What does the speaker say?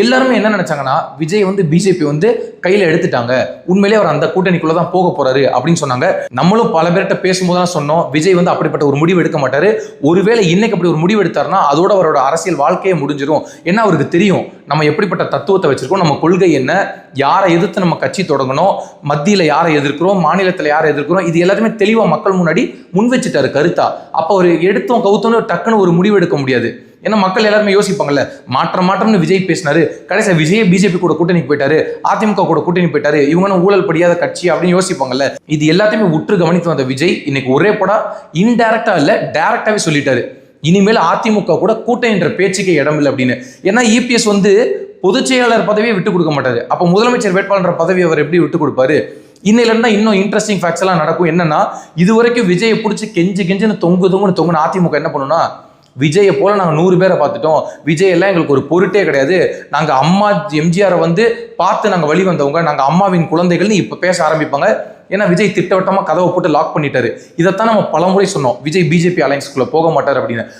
எல்லாருமே என்ன நினைச்சாங்கன்னா விஜய் வந்து பிஜேபி வந்து கையில எடுத்துட்டாங்க. உண்மையிலேயே அவர் அந்த கூட்டணிக்குள்ள தான் போக போறாரு அப்படின்னு சொன்னாங்க. நம்மளும் பல பேர்கிட்ட பேசும்போது தான் சொன்னோம் விஜய் வந்து அப்படிப்பட்ட ஒரு முடிவு எடுக்க மாட்டாரு. ஒருவேளை இன்னைக்கு அப்படி ஒரு முடிவு எடுத்தாருன்னா அதோட அவரோட அரசியல் வாழ்க்கையே முடிஞ்சிடும் ஏன்னா அவருக்கு தெரியும் நம்ம எப்படிப்பட்ட தத்துவத்தை வச்சிருக்கோம் நம்ம கொள்கை என்ன யாரை எதிர்த்து நம்ம கட்சி தொடங்கணும் மத்தியில யாரை எதிர்க்கிறோம் மாநிலத்துல யாரை எதிர்க்கிறோம் இது எல்லாருமே தெளிவா மக்கள் முன்னாடி முன் வச்சுட்டாரு கருத்தா. அப்போ அவர் எடுத்தோம் கவுத்தோன்னு டக்குன்னு ஒரு முடிவு எடுக்க முடியாது. ஏன்னா மக்கள் எல்லாருமே யோசிப்பாங்கல்ல மாற்றம் மாற்றம்னு விஜய் பேசினாரு கடைசியா விஜய் பிஜேபி கூட கூட்டணி போயிட்டாரு அதிமுக கூட கூட்டணி போயிட்டாரு இவங்க ஊழல் படியாத கட்சி அப்படின்னு யோசிப்பாங்கல்ல இது எல்லாத்தையுமே உற்று கவனித்து வந்த விஜய் இன்னைக்கு ஒரே படா இன்டைரக்டா இல்ல டைரக்டாவே சொல்லிட்டாரு. இனிமேல் அதிமுக கூட கூட்டணின்ற பேச்சுக்கே இடம் இல்லை அப்படின்னு. ஏன்னா இபிஎஸ் வந்து பொதுச் செயலாளர் பதவியை விட்டு கொடுக்க மாட்டாரு. அப்போ முதலமைச்சர் வேட்பாளர் பதவி அவர் எப்படி விட்டு கொடுப்பாரு? இன்னையில இருந்தா இன்னும் இன்ட்ரெஸ்டிங் ஃபேக்ட்ஸ் எல்லாம் நடக்கும். என்னன்னா இது வரைக்கும் விஜயை பிடிச்சி கெஞ்சு கெஞ்சுன்னு தொங்கு தொங்குன்னு தொங்குன்னு அதிமுக என்ன பண்ணுன்னா விஜயை போல நாங்கள் நூறு பேரை பார்த்துட்டோம். விஜய் எல்லாம் எங்களுக்கு ஒரு பொருட்டே கிடையாது. நாங்கள் அம்மா எம்ஜிஆரை வந்து பார்த்து நாங்கள் வழி வந்தவங்க. நாங்கள் அம்மாவின் குழந்தைகள்னு இப்போ பேச ஆரம்பிப்பாங்க. ஏன்னா விஜய் திட்டவட்டமாக கதவை போட்டு லாக் பண்ணிட்டாரு. இதைத்தான் நம்ம பலமுறை சொன்னோம். விஜய் பிஜேபி அலையன்ஸ்குள்ளே போக மாட்டார் அப்படின்னு.